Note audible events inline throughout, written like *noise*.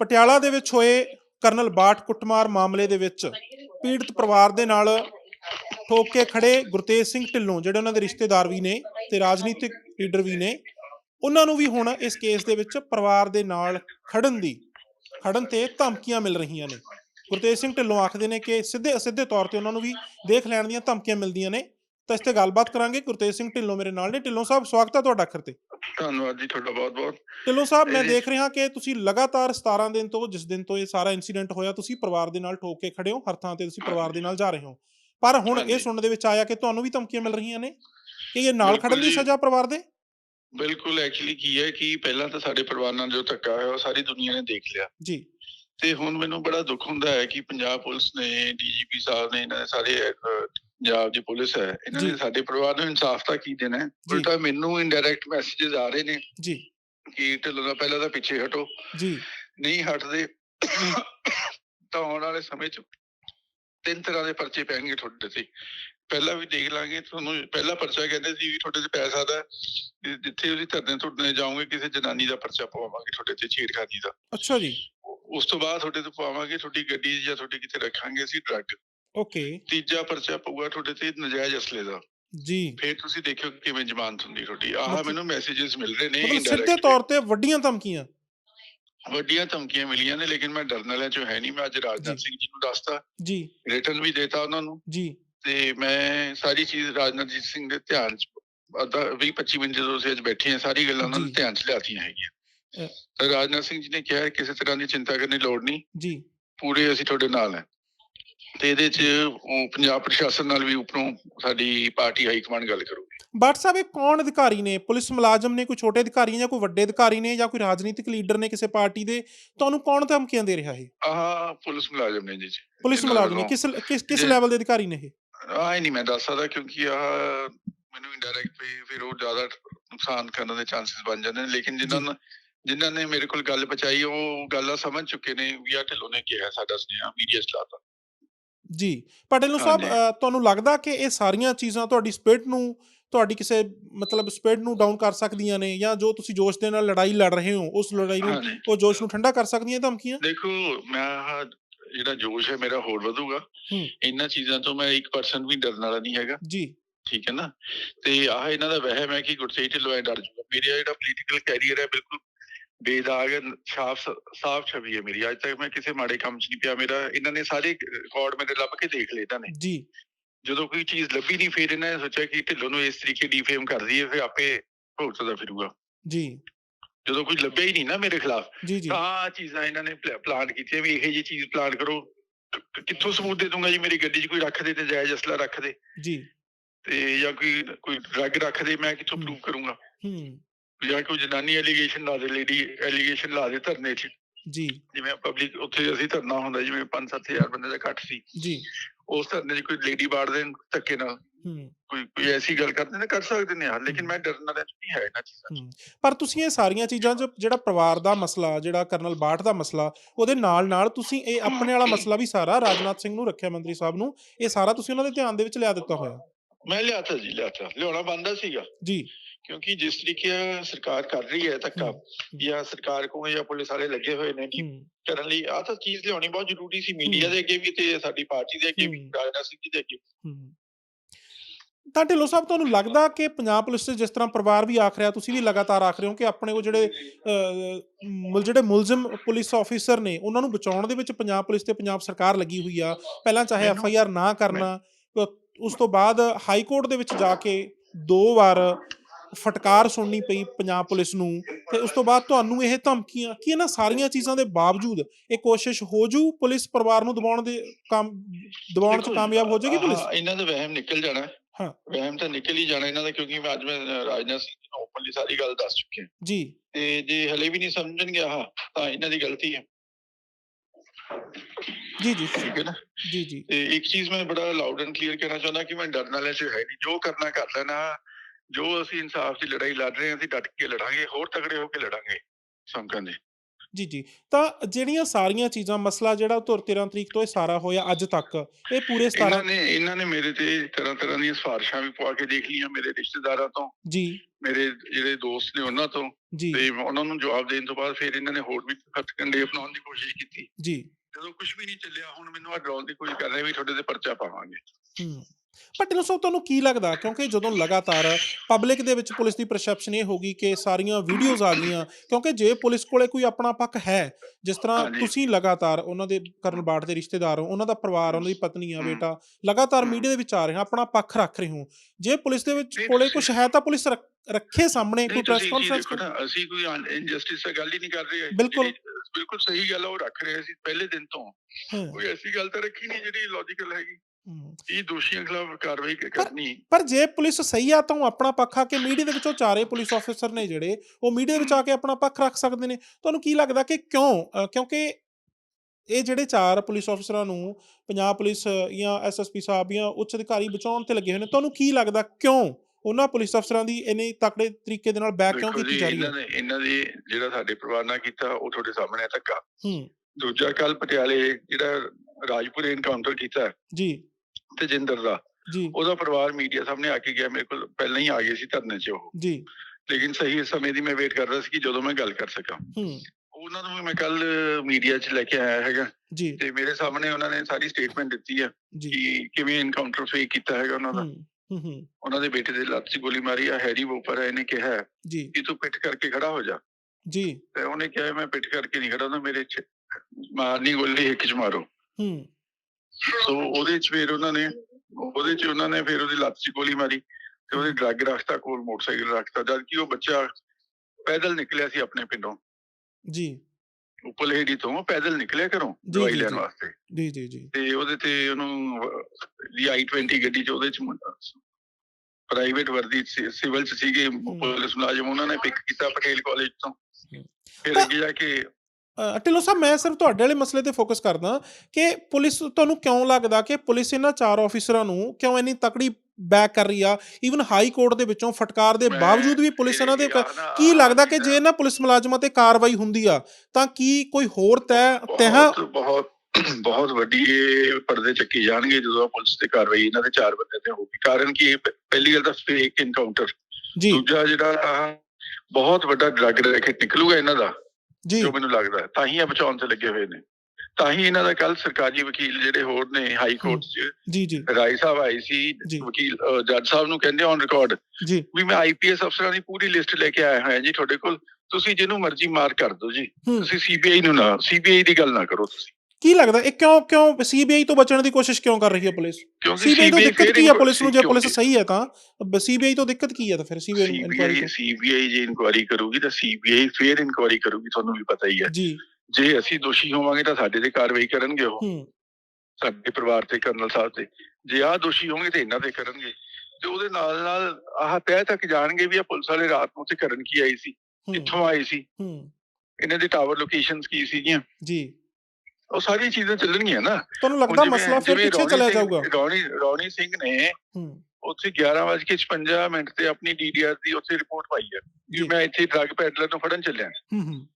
ਪਟਿਆਲਾ ਦੇ ਵਿੱਚ ਹੋਏ ਕਰਨਲ ਬਾਠ ਕੁੱਟਮਾਰ ਮਾਮਲੇ ਦੇ ਵਿੱਚ ਪੀੜਤ ਪਰਿਵਾਰ ਦੇ ਨਾਲ ਠੋਕ ਕੇ ਖੜੇ ਗੁਰਤੇਜ ਸਿੰਘ ਢਿੱਲੋਂ, ਜਿਹੜੇ ਉਹਨਾਂ ਦੇ ਰਿਸ਼ਤੇਦਾਰ ਵੀ ਨੇ ਤੇ ਰਾਜਨੀਤਿਕ ਲੀਡਰ ਵੀ ਨੇ, ਉਹਨਾਂ ਨੂੰ ਵੀ ਹੁਣ ਇਸ ਕੇਸ ਦੇ ਵਿੱਚ ਪਰਿਵਾਰ ਦੇ ਨਾਲ ਖੜਨ ਦੀ, ਖੜਨ ਤੇ ਧਮਕੀਆਂ ਮਿਲ ਰਹੀਆਂ ਨੇ। ਗੁਰਤੇਜ ਸਿੰਘ ਢਿੱਲੋਂ ਆਖਦੇ ਨੇ ਕਿ ਸਿੱਧੇ ਅਸਿੱਧੇ ਤੌਰ ਤੇ ਉਹਨਾਂ ਨੂੰ ਵੀ ਦੇਖ ਲੈਣ ਦੀਆਂ ਧਮਕੀਆਂ ਮਿਲਦੀਆਂ ਨੇ। ਤਾਂ ਇਸ ਤੇ ਗੱਲਬਾਤ ਕਰਾਂਗੇ। ਗੁਰਤੇਜ ਸਿੰਘ ਢਿੱਲੋਂ ਮੇਰੇ ਨਾਲ ਨੇ। ਢਿੱਲੋਂ ਸਾਹਿਬ, ਸਵਾਗਤ ਹੈ ਤੁਹਾਡਾ ਅਖਰ ਤੇ। ਧੰਨਵਾਦ ਜੀ ਤੁਹਾਡਾ ਬਹੁਤ ਬਹੁਤ। ਢਿੱਲੋਂ ਸਾਹਿਬ ਮੈਂ ਦੇਖ ਰਿਹਾ ਕਿ ਤੁਸੀਂ ਲਗਾਤਾਰ 17 ਦਿਨ ਤੋਂ ਜਿਸ ਦਿਨ ਤੋਂ ਇਹ ਸਾਰਾ ਇਨਸੀਡੈਂਟ ਹੋਇਆ ਤੁਸੀਂ ਪਰਿਵਾਰ ਦੇ ਨਾਲ ਠੋਕ ਕੇ ਖੜੇ ਹੋ ਹਰ ਥਾਂ ਤੇ ਤੁਸੀਂ ਪਰਿਵਾਰ ਦੇ ਨਾਲ ਜਾ ਰਹੇ ਹੋ। ਪਰ ਹੁਣ ਇਹ। ਸੁਣਨ ਦੇ ਵਿੱਚ ਆਇਆ ਕਿ ਤੁਹਾਨੂੰ ਵੀ ਧਮਕੀਆਂ ਮਿਲ ਰਹੀਆਂ ਨੇ ਕਿ ਇਹ ਨਾਲ ਖੜਨ ਦੀ। ਸਜ਼ਾ ਪਰਿਵਾਰ ਦੇ? ਬਿਲਕੁਲ ਐਕਚੁਅਲੀ ਕੀ ਹੈ ਕਿ ਪਹਿਲਾਂ ਤਾਂ ਸਾਡੇ ਪਰਿਵਾਰ ਨਾਲ ਜੋ ਧੱਕਾ ਹੋਇਆ ਉਹ ਸਾਰੀ ਦੁਨੀਆ ਨੇ ਦੇਖ ਲਿਆ। ਜੀ। ਤੇ ਹੁਣ ਮੈਨੂੰ ਬੜਾ ਦੁੱਖ ਹੁੰਦਾ ਹੈ ਕਿ ਪੰਜਾਬ ਪੁਲਿਸ ਨੇ ਡੀਜੀਪੀ ਸਾਹਿਬ ਨੇ ਇਹਨਾਂ ਨੇ ਸਾਰੇ ਪੰਜਾਬ ਦੀ ਪੁਲਿਸ ਹੈ ਇਹਨਾਂ। ਨੇ ਸਾਡੇ ਪਰਿਵਾਰ ਨੂੰ ਇਨਸਾਫ ਤਾਂ ਕੀ ਦੇਣਾ ਹੈ। ਉਲਟਾ ਮੈਨੂੰ ਇਨਡਾਇਰੈਕਟ ਮੈਸੇजेस ਆ ਰਹੇ ਨੇ ਜੀ। ਕਿ ਢਿੱਲੋਂ ਦਾ ਪਹਿਲਾਂ ਤਾਂ ਪਿੱਛੇ ਹਟੋ। ਜੀ। ਨਹੀਂ ਹਟਦੇ *coughs* ਤਾਂ ਆਉਣ ਵਾਲੇ ਸਮੇਂ 'ਚ ਤਿੰਨ ਤਰ੍ਹਾਂ ਦੇ ਪਰਚੇ ਪੈਣਗੇ ਤੁਹਾਡੇ ਤੇ। ਪਹਿਲਾਂ ਵੀ ਦੇਖ ਲਾਂਗੇ ਤੁਹਾਨੂੰ ਪਹਿਲਾ ਪਰਚਾ ਕਹਿੰਦੇ ਸੀ ਵੀ ਤੁਹਾਡੇ ਤੇ ਪੈ ਸਕਦਾ ਜਿੱਥੇ ਤੁਸੀਂ ਧਰਨੇ ਤੁਹਾਡੇ ਜਾਓਗੇ ਕਿਸੇ ਜਨਾਨੀ ਦਾ ਪਰਚਾ ਪਵਾਵਾਂਗੇ ਤੁਹਾਡੇ ਤੇ ਛੇੜਖਾਨੀ ਦਾ। ਅੱਛਾ ਜੀ। ਉਸ ਤੋਂ ਬਾਅਦ ਤੁਹਾਡੇ ਤੇ ਪਵਾਵਾਂਗੇ ਤੁਹਾਡੀ ਗੱਡੀ ਜਾਂ ਤੁਹਾਡੀ ਕਿਤੇ ਰੱਖਾਂਗੇ ਅਸੀਂ ਡਰੱਗ ਓਕੇ ਤੀਜਾ ਪਰਚਾ ਪਊਗਾ ਤੁਹਾਡੇ ਤੇ ਨਜਾਇਜ਼ ਅਸਲੇ ਦਾ। ਜੀ। ਫਿਰ ਤੁਸੀਂ ਦੇਖਿਓ ਕਿਵੇਂ ਜ਼ਮਾਨਤ ਹੁੰਦੀ ਤੁਹਾਡੀ। ਆਹ ਮੈਨੂੰ ਮੈਸੇजेस ਮਿਲ ਰਹੇ ਨੇ ਮਤਲਬ ਸਿੱਧੇ ਤੌਰ ਤੇ ਵੱਡੀਆਂ ਧਮਕੀਆਂ। ਵੱਡੀਆਂ ਧਮਕੀਆਂ ਮਿਲੀਆਂ ਨੇ ਲੇਕਿਨ ਮੈਂ ਡਰਨ ਵਾਲਿਆਂ ਚੋਂ ਹੈ ਨਹੀਂ। ਮੈਂ ਅੱਜ ਰਾਜਨਾਥ। ਸਿੰਘ ਜੀ ਨੂੰ ਦੱਸਤਾ। ਜੀ। ਰਿਟਰਨ ਵੀ ਦੇਤਾ ਉਹਨਾਂ ਨੂੰ। ਜੀ। ਤੇ ਮੈਂ ਸਾਰੀ ਚੀਜ਼ ਰਾਜਨਾਥਜੀਤ ਸਿੰਘ ਦੇ ਧਿਆਨ ਚ ਅੱਧਾ 20 25 ਮਿੰਟ ਜਦੋਂ ਅਸੀਂ ਅੱਜ ਬੈਠੇ ਹਾਂ ਸਾਰੀ ਗੱਲਾਂ ਉਹਨਾਂ ਦੇ। ਧਿਆਨ ਚ ਲਿਆਤੀਆਂ ਹੈਗੀਆਂ। ਰਾਜਨਾਥ ਸਿੰਘ ਜੀ ਨੇ ਕਿਹਾ ਕਿਸੇ ਤਰ੍ਹਾਂ ਦੀ ਚਿੰਤਾ ਕਰਨ ਦੀ ਲੋੜ ਨਹੀਂ। ਜੀ। ਪੂਰੇ ਅਸੀਂ ਤੁਹਾਡੇ ਨਾਲ ਹੈ। ਤੇ ਇਹਦੇ ਚ ਪੰਜਾਬ ਪ੍ਰਸ਼ਾਸਨ ਨਾਲ ਵੀ ਉੱਪਰੋਂ ਸਾਡੀ ਪਾਰਟੀ ਹਾਈ ਕਮਾਂਡ ਗੱਲ ਕਰੂਗੀ। ਬਾਟ ਸਾਹਿਬ ਇਹ ਕੌਣ ਅਧਿਕਾਰੀ ਨੇ? ਪੁਲਿਸ ਮੁਲਾਜ਼ਮ ਨੇ ਕੋਈ ਛੋਟੇ ਅਧਿਕਾਰੀ ਜਾਂ ਕੋਈ ਵੱਡੇ ਅਧਿਕਾਰੀ ਨੇ ਜਾਂ ਕੋਈ ਰਾਜਨੀਤਿਕ ਲੀਡਰ ਨੇ ਕਿਸੇ ਪਾਰਟੀ ਦੇ? ਤੁਹਾਨੂੰ ਕੌਣ ਧਮਕੀਆਂ ਦੇ ਰਿਹਾ ਹੈ ਆਹ ਪੁਲਿਸ ਮੁਲਾਜ਼ਮ ਨੇ ਜੀ ਪੁਲਿਸ ਮੁਲਾਜ਼ਮ ਨੇ। ਕਿਸ ਕਿਸ। ਲੈਵਲ ਦੇ ਅਧਿਕਾਰੀ ਨੇ ਇਹ? ਆਹ ਨਹੀਂ ਮੈਂ ਦੱਸ ਸਕਦਾ ਕਿਉਂਕਿ ਆਹ ਮੈਨੂੰ ਇਨਡਾਇਰੈਕਟ ਵੀ ਫਿਰ ਉਹ ਜ਼ਿਆਦਾ ਨੁਕਸਾਨ ਕਰਨ ਦੇ ਚਾਂਸਸ ਬਣ ਜਾਂਦੇ ਨੇ। ਲੇਕਿਨ ਜਿਨ੍ਹਾਂ। ਨੇ ਜਿਨ੍ਹਾਂ ਨੇ ਮੇਰੇ ਕੋਲ ਗੱਲ ਪਹੁੰਚਾਈ ਉਹ ਗੱਲਾਂ ਸਮਝ ਚੁੱਕੇ ਨੇ। ਵੀ ਆਹ ਢਿੱਲੋਂ ਨੇ ਕਿਹਾ ਸਾਡਾ ਸੁਨੇਹਾ ਮੀਡੀਆ ਚਲਾਤਾ ਜੀ। ਪਟੇਲ ਸਾਹਿਬ ਤੁਹਾਨੂੰ ਲੱਗਦਾ ਕਿ ਇਹ ਸਾਰੀਆਂ ਚੀਜ਼ਾਂ ਤੁਹਾਡੀ ਸਪਿਰਿਟ ਨੂੰ ਤੁਹਾਡੀ ਕਿਸੇ ਮਤਲਬ ਸਪਿਰਿਟ ਨੂੰ ਡਾਊਨ ਕਰ ਸਕਦੀਆਂ ਨੇ ਜਾਂ ਜੋ ਤੁਸੀਂ ਜੋਸ਼ ਦੇ ਨਾਲ ਲੜਾਈ ਲੜ ਰਹੇ ਹੋ ਉਸ ਲੜਾਈ ਨੂੰ ਉਹ ਜੋਸ਼ ਨੂੰ ਠੰਡਾ ਕਰ ਸਕਦੀਆਂ ਧਮਕੀਆਂ? ਦੇਖੋ ਮੈਂ ਜਿਹੜਾ ਜੋਸ਼ ਹੈ ਮੇਰਾ ਹੋਰ ਵਧੂਗਾ। ਇਹਨਾਂ ਚੀਜ਼ਾਂ ਤੋਂ ਮੈਂ 1% ਵੀ ਡਰਨ ਵਾਲਾ ਨਹੀਂ ਹੈਗਾ। ਜੀ। ਠੀਕ ਹੈ ਨਾ? ਤੇ ਆਹ ਇਹਨਾਂ ਦਾ ਵਹਿਮ ਹੈ ਕਿ ਗੁਰਤੇਜ ਢਿੱਲੋਂ ਡਰ ਜੂਗਾ ਮੇਰਾ ਜਿਹੜਾ ਪੋਲੀਟੀਕਲ ਕੈਰੀਅਰ ਹੈ ਬਿਲਕੁਲ ਬੇਦਾਗ ਹੈ ਸਾਫ਼ ਸਾਫ਼ ਛਵੀ ਹੈ ਮੇਰੀ ਅੱਜ ਤੱਕ ਮੈਂ ਕਿਸੇ ਮਾੜੇ ਕੰਮ 'ਚ ਨਹੀਂ ਪਿਆ ਮੇਰਾ ਇਹਨਾਂ ਨੇ ਸਾਰੇ ਰਿਕਾਰਡ ਮੇਰੇ ਲੱਭ ਕੇ ਦੇਖ ਲਏ ਇਹਨਾਂ ਨੇ ਜੀ ਜਦੋਂ ਕੋਈ ਚੀਜ਼ ਲੱਭੀ ਨਹੀਂ ਫਿਰ ਇਹਨਾਂ ਨੇ ਸੋਚਿਆ ਕਿ ਢਿੱਲੋਂ ਨੂੰ ਇਸ ਤਰੀਕੇ ਡੀਫੇਮ ਕਰ ਦਈਏ ਫਿਰ ਆਪੇ ਭੁਗਤਦਾ ਫਿਰੂਗਾ ਜੀ ਜਦੋਂ ਕੋਈ ਲੱਭਿਆ ਹੀ ਨਹੀਂ ਨਾ ਮੇਰੇ ਖਿਲਾਫ ਜੀ ਜੀ ਤਾਂ ਆਹ ਚੀਜ਼ਾਂ ਇਹਨਾਂ ਨੇ ਪਲਾਨ ਕੀਤੀਆਂ ਵੀ ਇਹੋ ਜਿਹੀ ਚੀਜ਼ ਪਲਾਨ ਕਰੋ ਕਿ- ਕਿੱਥੋਂ ਸਬੂਤ ਦੇ ਦੂੰਗਾ ਜੀ ਮੇਰੀ ਗੱਡੀ 'ਚ ਕੋਈ ਰੱਖ ਦੇ ਤੇ ਜਾਇਜ਼ ਅਸਲਾ ਰੱਖ ਦੇ ਜੀ ਤੇ ਜਾਂ ਕੋਈ ਕੋਈ ਡਰੱਗ ਰੱਖ ਦੇ ਮੈਂ ਕਿੱਥੋਂ ਹੂੰ। ਪ੍ਰੂਵ ਕਰੂੰਗਾ ਹੂੰ ਜਾਂ ਕੋਈ ਜਨਾਨੀ ਐਲੀਗੇਸ਼ਨ ਲਾ ਦੇ ਲੇਡੀ ਐਲੀਗੇਸ਼ਨ ਲਾ ਦੇ ਧਰਨੇ 'ਚ। ਜੀ। ਜਿਵੇਂ ਪਬਲਿਕ ਉੱਥੇ ਅਸੀਂ ਧਰਨਾ ਹੁੰਦਾ ਜਿਵੇਂ 5-7000 ਬੰਦੇ ਦਾ ਇਕੱਠ ਸੀ। ਜੀ। ਉਸ ਧਰਨੇ 'ਚ ਕੋਈ ਲੇਡੀ ਬਾੜ ਦੇਣ ਧੱਕੇ ਨਾਲ। ਹੂੰ। ਕੋਈ ਕੋਈ ਐਸੀ ਗੱਲ ਕਰਦੇ ਨੇ ਕਰ ਸਕਦੇ ਨੇ ਯਾਰ ਲੇਕਿਨ ਮੈਂ ਡਰਨ ਵਾਲਾ ਨਹੀਂ ਹੈ ਇਹਨਾਂ ਚੀਜ਼ਾਂ। ਪਰ ਤੁਸੀਂ ਇਹ ਸਾਰੀਆਂ ਚੀਜ਼ਾਂ ਜਿਹੜਾ ਪਰਿਵਾਰ ਦਾ ਮਸਲਾ ਜਿਹੜਾ ਕਰਨਲ ਬਾਠ ਦਾ ਮਸਲਾ ਉਹਦੇ ਨਾਲ ਨਾਲ ਤੁਸੀਂ ਇਹ ਆਪਣੇ ਵਾਲਾ ਮਸਲਾ ਵੀ ਸਾਰਾ ਰਾਜਨਾਥ ਸਿੰਘ ਨੂੰ ਰੱਖਿਆ ਮੰਤਰੀ ਸਾਹਿਬ ਨੂੰ ਇਹ ਸਾਰਾ ਤੁਸੀਂ ਉਹਨਾਂ ਦੇ ਧਿਆਨ ਦੇ ਵਿੱਚ ਲਿਆ ਦਿੱਤਾ ਹੋਇਆ। ਮੈਂ ਲਿਆਤਾ ਜੀ ਲਿਆਤਾ ਲਿਆਉਣਾ ਬੰਦਾ ਸੀਗਾ। ਜੀ। ਕਿਉਂਕਿ ਜਿਸ ਤਰੀਕੇ ਸਰਕਾਰ ਕਰ ਰਹੀ ਹੈ ਧੱਕਾ ਜਾਂ ਸਰਕਾਰ ਕੋਲ ਜਾਂ ਪੁਲਿਸ ਵਾਲੇ ਲੱਗੇ ਹੋਏ ਨੇ ਕਰਨ ਲਈ ਆਹ ਤਾਂ ਚੀਜ਼ ਲਿਆਉਣੀ ਬਹੁਤ ਜ਼ਰੂਰੀ ਸੀ ਮੀਡੀਆ ਦੇ ਅੱਗੇ ਵੀ ਤੇ ਸਾਡੀ ਪਾਰਟੀ ਦੇ ਅੱਗੇ ਵੀ ਜੀ ਦੇ ਅੱਗੇ। ਤਾਂ ਢਿੱਲੋਂ ਸਾਹਿਬ ਤੁਹਾਨੂੰ ਲੱਗਦਾ ਕਿ ਪੰਜਾਬ ਪੁਲਿਸ 'ਚ ਜਿਸ ਤਰ੍ਹਾਂ ਪਰਿਵਾਰ ਵੀ ਆਖ ਰਿਹਾ ਤੁਸੀਂ ਵੀ ਲਗਾਤਾਰ ਆਖ ਰਹੇ ਹੋ ਕਿ ਆਪਣੇ ਉਹ ਜਿਹੜੇ ਜਿਹੜੇ ਮੁਲਜ਼ਮ ਪੁਲਿਸ ਆਫੀਸਰ ਨੇ ਉਹਨਾਂ ਨੂੰ ਬਚਾਉਣ ਦੇ ਵਿੱਚ ਪੰਜਾਬ ਪੁਲਿਸ ਤੇ ਪੰਜਾਬ ਸਰਕਾਰ ਲੱਗੀ ਹੋਈ ਆ। ਪਹਿਲਾਂ ਚਾਹੇ ਐਫ ਆਈ ਆਰ ਨਾ ਕਰਨਾ ਉਸ ਤੋਂ ਬਾਅਦ ਹਾਈ ਕੋਰਟ ਦੇ ਵਿੱਚ ਜਾ ਕੇ ਦੋ ਵਾਰ ਫਟਕਾਰ ਸੁਣਨੀ ਪਈ ਪੰਜਾਬ ਪੁਲਿਸ ਨੂੰ ਤੇ ਉਸ ਤੋਂ ਬਾਅਦ ਤੁਹਾਨੂੰ ਇਹ ਧਮਕੀਆਂ ਕਿ ਇਹਨਾਂ ਸਾਰੀਆਂ ਚੀਜ਼ਾਂ ਦੇ ਬਾਵਜੂਦ ਇਹ ਕੋਸ਼ਿਸ਼ ਹੋ ਜੂ ਪੁਲਿਸ ਪਰਿਵਾਰ ਨੂੰ ਦਬਾਉਣ ਦੇ ਕੰਮ ਦਬਾਉਣ 'ਚ ਕਾਮਯਾਬ ਹੋ ਜਾਏਗੀ ਪੁਲਿਸ? ਇਹਨਾਂ ਦਾ ਵਹਿਮ ਨਿਕਲ ਜਾਣਾ ਹੈ। ਵਹਿਮ ਤਾਂ ਨਿਕਲ ਹੀ ਜਾਣਾ ਇਹਨਾਂ ਦਾ ਕਿਉਂਕਿ ਮੈਂ ਅੱਜ ਮੈਂ ਰਾਜਨਾਥ ਸਿੰਘ ਨੂੰ ਓਪਨਲੀ ਸਾਰੀ ਗੱਲ ਦੱਸ ਚੁੱਕਿਆ ਜੀ। ਤੇ ਜੇ ਹਲੇ ਵੀ ਨਹੀਂ ਸਮਝਣਗੇ ਆਹ ਤਾਂ ਇਹਨਾਂ ਦੀ ਗਲਤੀ ਹੈ। ਜੀ ਜੀ। ਠੀਕ ਹੈ ਨਾ? ਜੀ ਜੀ। ਤੇ ਇੱਕ ਚੀਜ਼ ਮੈਂ ਬੜਾ ਲਾਊਡ ਐਂਡ ਕਲੀਅਰ ਕਹਿਣਾ ਚਾਹੁੰਦਾ ਕਿ ਮੈਂ ਡਰਨ ਵਾਲਿਆਂ 'ਚ ਹੈ ਨਹੀਂ। ਜੋ ਕਰਨਾ ਕਰ ਲੈਣਾ। ਜੋ ਅਸੀਂ ਇਨਸਾਫ ਦੀ ਲੜਾਈ ਲੜ ਰਹੇ ਹਾਂ ਅਸੀਂ ਡਟ ਕੇ ਲੜਾਂਗੇ ਹੋਰ ਤਗੜੇ ਹੋ ਕੇ ਲੜਾਂਗੇ। ਸੰਕਾਂ ਦੇ। ਜੀ ਜੀ। ਤਾਂ ਜਿਹੜੀਆਂ ਸਾਰੀਆਂ ਚੀਜ਼ਾਂ ਮਸਲਾ ਜਿਹੜਾ ਧੁਰ 13 ਤਰੀਕ ਤੋਂ ਇਹ ਸਾਰਾ ਹੋਇਆ ਅੱਜ ਤੱਕ ਇਹ ਪੂਰੇ 17 ਇਹਨਾਂ ਨੇ ਇਹਨਾਂ ਨੇ ਮੇਰੇ ਤੇ ਤਰ੍ਹਾਂ ਤਰ੍ਹਾਂ ਦੀਆਂ ਸਿਫਾਰਿਸ਼ਾਂ ਵੀ ਪਵਾ ਕੇ ਦੇਖ ਲਈਆਂ ਮੇਰੇ ਰਿਸ਼ਤੇਦਾਰਾਂ ਤੋਂ ਜੀ। ਮੇਰੇ ਜਿਹੜੇ ਦੋਸਤ ਨੇ ਉਹਨਾਂ ਤੋਂ ਜੀ। ਤੇ ਉਹਨਾਂ ਨੂੰ ਜਵਾਬ ਦੇਣ ਤੋਂ ਬਾਅਦ ਫਿਰ ਇਹਨਾਂ ਨੇ ਹੋਰ ਵੀ ਹੱਥਕੰਡੇ ਅਪਣਾਉਣ ਦੀ ਕੋਸ਼ਿਸ਼ ਕੀਤੀ। ਜੀ। ਜਦੋਂ ਕੁਝ ਵੀ ਨਹੀਂ ਚੱਲਿਆ ਹੁਣ ਮੈਨੂੰ ਆ ਡਰਾਉਣ ਦੀ ਕੋਸ਼ਿਸ਼ ਕਰ ਰਹੇ ਵੀ ਤੁਹਾਡੇ ਤੇ ਪਰਚਾ ਪਾਵਾਂਗੇ। ਹੂੰ। ਪਰ ਢਿੱਲੋਂ ਸਾਹਿਬ ਤੁਹਾਨੂੰ ਕੀ ਲੱਗਦਾ ਕਿਉਂਕਿ ਜਦੋਂ ਲਗਾਤਾਰ ਪਬਲਿਕ ਦੇ ਵਿੱਚ ਪੁਲਿਸ ਦੀ ਪਰਸੈਪਸ਼ਨ ਇਹ ਹੋਗੀ ਕਿ ਸਾਰੀਆਂ ਵੀਡੀਓਜ਼ ਆ ਗਈਆਂ ਕਿਉਂਕਿ ਜੇ ਪੁਲਿਸ ਕੋਲੇ ਕੋਈ ਆਪਣਾ ਪੱਖ ਹੈ ਜਿਸ ਤਰ੍ਹਾਂ। ਤੁਸੀਂ ਲਗਾਤਾਰ ਉਹਨਾਂ ਦੇ ਕਰਨਲ ਬਾਟ ਦੇ ਰਿਸ਼ਤੇਦਾਰ ਹੋ ਉਹਨਾਂ ਦਾ ਪਰਿਵਾਰ ਉਹਨਾਂ ਦੀ ਪਤਨੀ ਆ। ਬੇਟਾ ਲਗਾਤਾਰ। ਮੀਡੀਆ ਦੇ ਵਿੱਚ ਆ ਰਹੇ ਹੋ ਆਪਣਾ ਪੱਖ ਰੱਖ ਰਹੇ ਹੋ ਜੇ ਪੁਲਿਸ ਦੇ ਵਿੱਚ ਕੋਲੇ ਕੁਝ ਹੈ ਤਾਂ ਪੁਲਿਸ ਰੱਖ- ਸਾਹਮਣੇ ਕੋਈ ਪ੍ਰੈਸ ਕਾਨਫਰੰਸ ਅਸੀਂ ਕੋਈ ਇਨਜਸਟਿਸ ਦੀ ਗੱਲ ਹੀ ਨਹੀਂ ਕਰ ਰਹੇ ਬਿਲਕੁਲ। ਬਿਲਕੁਲ ਸਹੀ ਗੱਲ ਉਹ ਰੱਖ ਰਹੇ ਸੀ ਪਹਿਲੇ ਦਿਨ ਤੋਂ ਕੋਈ ਐਸੀ ਗੱਲ ਤਾਂ ਰੱਖੀ ਨਹੀਂ ਜਿਹੜੀ ਲੌਜੀਕਲ ਹੈਗੀ। ਇਹ ਦੋਸ਼ੀਆਂ ਖਿਲਾਫ ਕਾਰਵਾਈ ਕਰਨੀ? ਪਰ ਜੇ ਪੁਲਿਸ ਸਹੀ ਆ ਤਾਂ ਉਹ ਆਪਣਾ ਪੱਖ ਆ ਕੇ ਮੀਡੀਆ ਦੇ ਵਿੱਚੋਂ ਚਾਰੇ ਪੁਲਿਸ ਆਫੀਸਰ ਨੇ ਜਿਹੜੇ ਉਹ ਮੀਡੀਆ ਵਿੱਚ ਆ ਕੇ ਆਪਣਾ ਪੱਖ ਰੱਖ ਸਕਦੇ ਨੇ। ਤੁਹਾਨੂੰ ਕੀ ਲੱਗਦਾ ਕਿ ਕਿਉਂ? ਕਿਉਂਕਿ ਇਹ ਜਿਹੜੇ ਚਾਰ ਪੁਲਿਸ ਆਫੀਸਰਾਂ ਨੂੰ ਪੰਜਾਬ ਪੁਲਿਸ ਜਾਂ ਐਸਐਸਪੀ ਸਾਹਿਬ ਜਾਂ ਉੱਚ ਅਧਿਕਾਰੀ ਬਚਾਉਣ ਤੇ ਲੱਗੇ ਹੋਏ ਨੇ ਤੁਹਾਨੂੰ ਕੀ ਲੱਗਦਾ ਕਿਉਂ ਉਹਨਾਂ ਪੁਲਿਸ ਅਫਸਰਾਂ ਦੀ ਇੰਨੇ ਤਕੜੇ ਤਰੀਕੇ ਦੇ ਨਾਲ ਬੈਕ ਕਿਉਂ ਕੀਤੀ ਜੀ ਰਹੀ ਇਹਨਾਂ ਹੈ ਇਹਨਾਂ ਦੀ ਜਿਹੜਾ ਸਾਡੇ ਪਰਿਵਾਰ ਨਾਲ ਕੀਤਾ ਉਹ ਤੁਹਾਡੇ ਸਾਹਮਣੇ ਧੱਕਾ। ਹੂੰ। ਦੂਜਾ ਕੱਲ ਪਟਿਆਲੇ ਜਿਹੜਾ ਰਾਜਪੁਰੇ ਐਨਕਾਊਂਟਰ ਕੀਤਾ ਜੀ। ਤੇਜਿੰਦਰ ਦਾ। ਜੀ। ਉਹਦਾ ਪਰਿਵਾਰ ਮੀਡੀਆ ਸਾਹਮਣੇ ਆ ਕੇ ਗਿਆ ਮੇਰੇ ਕੋਲ ਪਹਿਲਾਂ ਹੀ ਆ ਗਏ ਸੀ ਧਰਨੇ 'ਚ ਉਹ। ਜੀ। ਲੇਕਿਨ ਸਹੀ ਸਮੇਂ ਦੀ ਮੈਂ ਵੇਟ ਕਰ ਰਿਹਾ ਸੀ ਕਿ ਜਦੋਂ ਮੈਂ ਗੱਲ ਕਰ ਸਕਾਂ। ਹੂੰ। ਉਹਨਾਂ ਨੂੰ ਵੀ ਮੈਂ ਕੱਲ ਮੀਡੀਆ 'ਚ ਲੈ ਕੇ ਆਇਆ ਹੈਗਾ। ਜੀ। ਤੇ ਮੇਰੇ ਸਾਹਮਣੇ ਉਹਨਾਂ ਨੇ ਸਾਰੀ ਸਟੇਟਮੈਂਟ ਦਿੱਤੀ ਹੈ ਕਿ ਕਿਵੇਂ ਐਨਕਾਊਂਟਰ ਫੇਕ ਕੀਤਾ ਹੈਗਾ ਉਹਨਾਂ ਦਾ। ਹੂੰ ਹੂੰ ਹੂੰ। ਉਹਨਾਂ ਦੇ ਬੇਟੇ ਦੇ ਲੱਤ 'ਚ ਗੋਲੀ ਮਾਰੀ ਆ ਹੈਰੀ ਵੋਪਰ ਹੈ ਇਹਨੇ ਕਿਹਾ ਜੀ। ਕਿ ਤੂੰ ਪਿੱਠ ਕਰਕੇ ਖੜਾ ਹੋ ਜਾ। ਜੀ। ਤੇ ਉਹਨੇ ਕਿਹਾ ਮੈਂ ਪਿੱਠ ਕਰਕੇ ਨਹੀਂ ਖੜਾ ਤਾਂ ਮੇਰੇ 'ਚ ਮਾਰਨੀ ਗੋਲੀ ਇੱਕ 'ਚ ਮਾਰੋ। ਹੂੰ। ਸੋ ਉਹਦੇ 'ਚ ਫਿਰ ਉਹਨਾਂ ਨੇ ਉਹਦੇ 'ਚ ਉਹਨਾਂ ਨੇ ਫਿਰ ਉਹਦੀ ਲੱਤ 'ਚ ਗੋਲੀ ਮਾਰੀ ਤੇ ਉਹਦੇ ਡਰੱਗ ਰੱਖਤਾ ਕੋਲ ਮੋਟਰਸਾਈਕਲ ਰੱਖਤਾ ਜਦ ਕਿ ਉਹ ਬੱਚਾ ਪੈਦਲ ਨਿਕਲਿਆ ਸੀ ਆਪਣੇ ਪਿੰਡੋਂ। ਜੀ। ਉਪਲਹੇੜੀ ਤੋਂ ਪੈਦਲ ਨਿਕਲਿਆ ਜੀ, ਦਵਾਈ ਲੈਣ। ਵਾਸਤੇ। ਜੀ ਜੀ ਜੀ। ਤੇ ਉਹਦੇ ਤੇ ਉਹਨੂੰ ਦੀ i20 ਗੱਡੀ ਚ ਉਹਦੇ ਚ ਪ੍ਰਾਈਵੇਟ ਵਰਦੀ ਸਿਵਲ ਚ ਸੀਗੇ ਪੁਲਿਸ ਮੁਲਾਜ਼ਮ ਉਹਨਾਂ ਨੇ ਪਿਕ ਕੀਤਾ ਪਟੇਲ ਕਾਲਜ ਤੋਂ। ਫਿਰ ਅੱਗੇ ਜਾ ਕੇ ਢਿੱਲੋਂ ਸਾਹਿਬ ਮੈਂ ਸਿਰਫ ਤੁਹਾਡੇ ਵਾਲੇ ਮਸਲੇ ਤੇ ਫੋਕਸ ਕਰਦਾ ਕਿ ਪੁਲਿਸ ਤੁਹਾਨੂੰ ਕਿਉਂ ਲੱਗਦਾ ਕਿ ਪੁਲਿਸ ਇਹਨਾਂ ਚਾਰ ਆਫੀਸਰਾਂ ਨੂੰ ਕਿਉਂ ਇੰਨੀ ਤਕੜੀ ਬੈਕ ਕਰ ਰਹੀ ਆ? ਈਵਨ ਹਾਈ ਕੋਰਟ ਦੇ ਵਿੱਚੋਂ ਫਟਕਾਰ ਦੇ ਬਾਵਜੂਦ ਵੀ ਪੁਲਿਸ ਇਹਨਾਂ ਦੇ ਕੀ ਲੱਗਦਾ ਕਿ ਜੇ ਇਹਨਾਂ ਪੁਲਿਸ ਮੁਲਾਜ਼ਮਾਂ ਤੇ ਕਾਰਵਾਈ ਹੁੰਦੀ ਆ ਤਾਂ ਕੀ ਕੋਈ ਹੋਰ ਤੈ ਤਹਾਂ ਬਹੁਤ ਬਹੁਤ ਵੱਡੀ ਇਹ ਪਰਦੇ ਚੱਕੀ ਜਾਣਗੇ ਜਦੋਂ ਪੁਲਿਸ ਤੇ ਕਾਰਵਾਈ ਇਹਨਾਂ ਦੇ ਚਾਰ ਬੰਦੇ ਤੇ ਹੋਊਗੀ। ਕਾਰਨ ਕਿ ਪਹਿਲੀ ਗੱਲ ਤਾਂ ਫੇਕ ਇਨਕਾਊਂਟਰ ਜੀ। ਦੂਜਾ ਜਿਹੜਾ ਬਹੁਤ ਵੱਡਾ ਡਰੱਗ ਰੈਕਟ ਨਿਕਲੂਗਾ ਇਹਨਾਂ ਦਾ। ਜੀ। ਜੋ ਮੈਨੂੰ ਲੱਗਦਾ। ਤਾਂ ਹੀ ਇਹ ਬਚਾਉਣ ਤੇ ਲੱਗੇ ਹੋਏ ਨੇ। ਤਾਂ ਹੀ ਇਹਨਾਂ ਦਾ ਕੱਲ ਸਰਕਾਰੀ ਵਕੀਲ ਜਿਹੜੇ ਹੋਰ ਨੇ ਹਾਈ ਕੋਰਟ 'ਚ ਜੀ ਜੀ। ਰਾਏ ਸਾਹਿਬ ਆਏ ਸੀ। ਵਕੀਲ ਜੱਜ ਸਾਹਿਬ ਨੂੰ ਕਹਿੰਦੇ ਔਨ ਰਿਕਾਰਡ ਜੀ। ਵੀ ਮੈਂ ਆਈਪੀਐਸ ਅਫਸਰਾਂ ਦੀ ਪੂਰੀ ਲਿਸਟ ਲੈ ਕੇ ਆਇਆ ਹੋਇਆ ਜੀ ਤੁਹਾਡੇ ਕੋਲ। ਤੁਸੀਂ ਜਿਹਨੂੰ ਮਰਜ਼ੀ ਮਾਰ ਕਰ ਦਿਓ ਜੀ। ਤੁਸੀਂ ਸੀਬੀਆਈ ਨੂੰ ਨਾ ਸੀਬੀਆਈ ਦੀ ਗੱਲ ਨਾ ਕਰੋ ਤੁਸੀਂ। ਕੀ ਲੱਗਦਾ ਇਹ ਕਿਉਂ ਕਿਉਂ ਸੀਬੀਆਈ ਤੋਂ ਬਚਣ ਦੀ ਕੋਸ਼ਿਸ਼ ਕਿਉਂ ਕਰ ਰਹੀ ਹੈ ਪੁਲਿਸ? ਸੀਬੀਆਈ ਤੋਂ ਦਿੱਕਤ ਕੀ ਹੈ ਪੁਲਿਸ ਨੂੰ? ਜੇ ਪੁਲਿਸ ਸਹੀ ਹੈ ਤਾਂ ਸੀਬੀਆਈ ਤੋਂ ਦਿੱਕਤ ਕੀ ਹੈ ਤਾਂ ਫਿਰ ਸੀਬੀਆਈ ਨੂੰ ਇਨਕੁਆਇਰੀ ਸੀਬੀਆਈ ਜੇ ਇਨਕੁਆਇਰੀ ਕਰੂਗੀ ਤਾਂ ਸੀਬੀਆਈ ਫੇਰ ਇਨਕੁਆਇਰੀ ਕਰੂਗੀ ਤੁਹਾਨੂੰ ਵੀ ਪਤਾ ਹੀ ਹੈ। ਜੀ। ਜੇ ਅਸੀਂ ਦੋਸ਼ੀ ਹੋਵਾਂਗੇ ਤਾਂ ਸਾਡੇ ਤੇ ਕਾਰਵਾਈ ਕਰਨਗੇ ਉਹ। ਸਾਡੇ ਪਰਿਵਾਰ ਤੇ ਕਰਨਲ ਸਾਹਿਬ ਤੇ। ਜੇ ਆਹ ਦੋਸ਼ੀ ਹੋਣਗੇ ਤੇ ਇਹਨਾਂ ਤੇ ਕਰਨਗੇ। ਤੇ ਉਹਦੇ ਨਾਲ ਨਾਲ ਆਹ ਤਹਿ ਤੱਕ ਜਾਣਗੇ ਵੀ ਆ ਪੁਲਿਸ ਵਾਲੇ ਰਾਤ ਨੂੰ ਤੇ ਕਰਨ ਕੀ ਆਈ ਸੀ ਕਿੱਥੋਂ ਆਏ ਸੀ। ਹੂੰ। ਇਹਨਾਂ ਦੀ ਟਾਵਰ ਲੋਕੇਸ਼ਨਸ ਕੀ ਸੀਗੀਆਂ। ਜੀ। ਉਹ ਸਾਰੀਆਂ ਚੀਜ਼ਾਂ ਚੱਲਣਗੀਆਂ ਨਾ। ਤੁਹਾਨੂੰ ਲੱਗਦਾ ਮਸਲਾ ਫਿਰ ਪਿੱਛੇ ਸਿੰਘ- ਜਾਊਗਾ? ਰੌਣੀ ਰੌਣੀ ਸਿੰਘ ਨੇ ਉੱਥੇ 11:56 ਮਿੰਟ ਤੇ ਆਪਣੀ ਡੀਡੀਆਰ ਦੀ ਉੱਥੇ ਰਿਪੋਰਟ ਪਾਈ ਹੈ ਜੀ। ਕਿ ਮੈਂ ਇੱਥੇ ਡਰੱਗ ਪੈਡਲਰ ਨੂੰ ਫੜਨ ਚੱਲਿਆ। ਹੂੰ ਹੂੰ।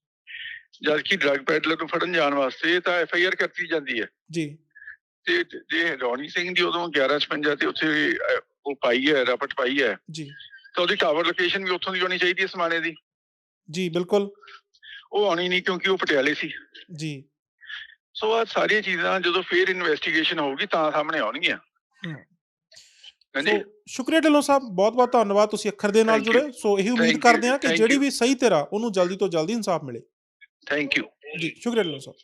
ਜਦ ਕਿ ਡਰੱਗ ਪੈਡਲਰ ਨੂੰ ਫੜਨ ਜਾਣ ਵਾਸਤੇ ਤਾਂ ਐਫ ਆਈ ਆਰ ਕਰਤੀ ਜਾਂਦੀ ਹੈ। ਜੀ। ਤੇ ਜੇ ਰੌਣੀ ਸਿੰਘ ਦੀ ਉਦੋਂ 11:56 ਤੇ ਉੱਥੇ ਉਹ ਪਾਈ ਹੈ ਰਪਟ ਪਾਈ ਹੈ ਜੀ। ਤਾਂ ਉਹਦੀ ਟਾਵਰ ਲੋਕੇਸ਼ਨ ਵੀ ਉੱਥੋਂ ਦੀ ਹੋਣੀ ਚਾਹੀਦੀ ਹੈ ਸਮਾਣੇ ਦੀ। ਜੀ ਬਿਲਕੁਲ। ਉਹ ਆਉਣੀ ਨਹੀਂ ਕਿਉਂਕਿ ਉਹ ਪਟਿਆਲੇ ਸੀ। ਜੀ। ਸੋ ਆ ਸਾਰੀਆਂ ਚੀਜ਼ਾਂ ਜਦੋਂ ਫੇਰ ਇਨਵੈਸਟੀਗੇਸ਼ਨ ਹੋਊਗੀ ਤਾਂ ਸਾਹਮਣੇ ਆਉਣਗੀਆਂ। ਹਾਂਜੀ। ਸ਼ੁਕਰੀਆ ਢਿੱਲੋਂ ਸਾਹਿਬ ਬਹੁਤ ਬਹੁਤ ਧੰਨਵਾਦ ਤੁਸੀਂ ਅੱਖਰ ਦੇ ਨਾਲ. ਜੁੜੇ। ਸੋ ਇਹੀ ਉਮੀਦ ਕਰਦੇ ਹਾਂ ਕਿ ਜਿਹੜੀ. ਵੀ ਸਹੀ ਤੇਰਾ ਉਹਨੂੰ ਜਲਦੀ ਤੋਂ ਜਲਦੀ ਇਨਸਾਫ ਮਿਲੇ। ਥੈਂਕ ਯੂ ਜੀ ਸ਼ੁਕਰੀਆ ਢਿੱਲੋਂ ਸਾਹਿਬ।